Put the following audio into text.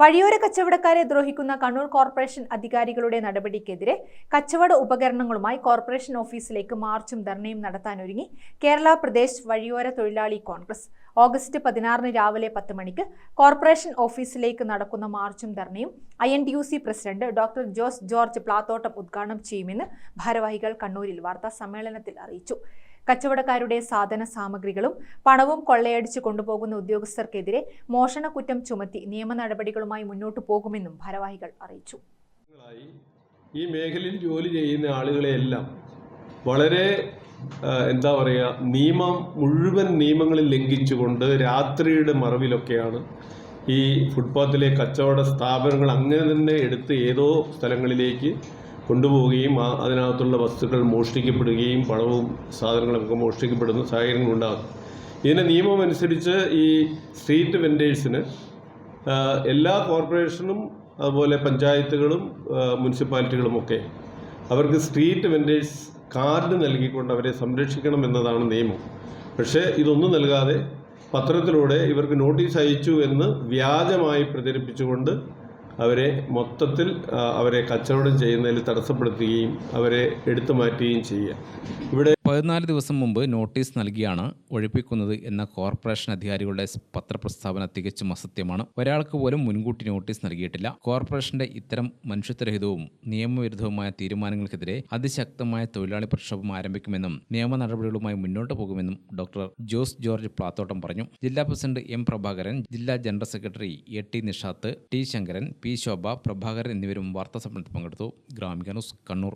വഴിയോര കച്ചവടക്കാരെ ദ്രോഹിക്കുന്ന കണ്ണൂർ കോർപ്പറേഷൻ അധികാരികളുടെ നടപടിക്കെതിരെ കച്ചവട ഉപകരണങ്ങളുമായി കോർപ്പറേഷൻ ഓഫീസിലേക്ക് മാർച്ചും ധർണയും നടത്താനൊരുങ്ങി കേരള പ്രദേശ് വഴിയോര തൊഴിലാളി കോൺഗ്രസ്. ഓഗസ്റ്റ് പതിനാറിന് രാവിലെ പത്ത് മണിക്ക് കോർപ്പറേഷൻ ഓഫീസിലേക്ക് നടക്കുന്ന മാർച്ചും ധർണയും I N T U C president doctor Jose George Plathottam ഉദ്ഘാടനം ചെയ്യുമെന്ന് ഭാരവാഹികൾ കണ്ണൂരിൽ വാർത്താ സമ്മേളനത്തിൽ അറിയിച്ചു. കച്ചവടക്കാരുടെ സാധന സാമഗ്രികളും പണവും കൊള്ളയടിച്ചു കൊണ്ടുപോകുന്ന ഉദ്യോഗസ്ഥർക്കെതിരെ മോഷണ കുറ്റം ചുമത്തി നിയമ നടപടികളുമായി മുന്നോട്ടു പോകുമെന്നും ഭാരവാഹികൾ അറിയിച്ചു. ഈ മേഖലയിൽ ജോലി ചെയ്യുന്ന ആളുകളെയെല്ലാം വളരെ എന്താ പറയുക നിയമം മുഴുവൻ നിയമങ്ങളിൽ ലംഘിച്ചുകൊണ്ട് രാത്രിയുടെ മറവിലൊക്കെയാണ് ഈ ഫുട്പാത്തിലെ കച്ചവട സ്ഥാപനങ്ങൾ അങ്ങനെ തന്നെ എടുത്ത് ഏതോ സ്ഥലങ്ങളിലേക്ക് കൊണ്ടുപോവുകയും ആ അതിനകത്തുള്ള വസ്തുക്കൾ മോഷ്ടിക്കപ്പെടുകയും പണവും സാധനങ്ങളൊക്കെ മോഷ്ടിക്കപ്പെടുന്ന സാഹചര്യങ്ങൾ ഉണ്ടാകും. ഇതിന്റെ നിയമം അനുസരിച്ച് ഈ സ്ട്രീറ്റ് വെൻഡേഴ്സിന് എല്ലാ കോർപ്പറേഷനും അതുപോലെ പഞ്ചായത്തുകളും മുനിസിപ്പാലിറ്റികളും ഒക്കെ അവർക്ക് സ്ട്രീറ്റ് വെൻഡേഴ്സ് കാർഡ് നൽകിക്കൊണ്ട് അവരെ സംരക്ഷിക്കണം എന്നതാണ് നിയമം. പക്ഷേ ഇതൊന്നും നൽകാതെ പത്രത്തിലൂടെ ഇവർക്ക് നോട്ടീസ് അയച്ചു എന്ന് വ്യാജമായി പ്രചരിപ്പിച്ചുകൊണ്ട് അവരെ മൊത്തത്തിൽ അവരെ കച്ചവടം ചെയ്യുന്നതിൽ തടസ്സപ്പെടുത്തുകയും അവരെ എടുത്തു മാറ്റുകയും ചെയ്യുക. ഇവിടെ പതിനാല് ദിവസം മുമ്പ് നോട്ടീസ് നൽകിയാണ് ഒഴിപ്പിക്കുന്നത് എന്ന കോർപ്പറേഷൻ അധികാരികളുടെ പത്രപ്രസ്താവന തികച്ചും അസത്യമാണ്. ഒരാൾക്ക് പോലും മുൻകൂട്ടി നോട്ടീസ് നൽകിയിട്ടില്ല. കോർപ്പറേഷന്റെ ഇത്തരം മനുഷ്യത്വരഹിതവും നിയമവിരുദ്ധവുമായ തീരുമാനങ്ങൾക്കെതിരെ അതിശക്തമായ തൊഴിലാളി പ്രക്ഷോഭം ആരംഭിക്കുമെന്നും നിയമ നടപടികളുമായി മുന്നോട്ട് പോകുമെന്നും ഡോക്ടർ ജോസ് ജോർജ് പ്ലാത്തോട്ടം പറഞ്ഞു. ജില്ലാ പ്രസിഡന്റ് എം പ്രഭാകരൻ ജില്ലാ general secretary A T Nishath T Sankaran P Shobha Prabhakaran എന്നിവരും വാർത്താ സമ്മേളനത്തിൽ പങ്കെടുത്തു. ഗ്രാമിക ന്യൂസ് കണ്ണൂർ.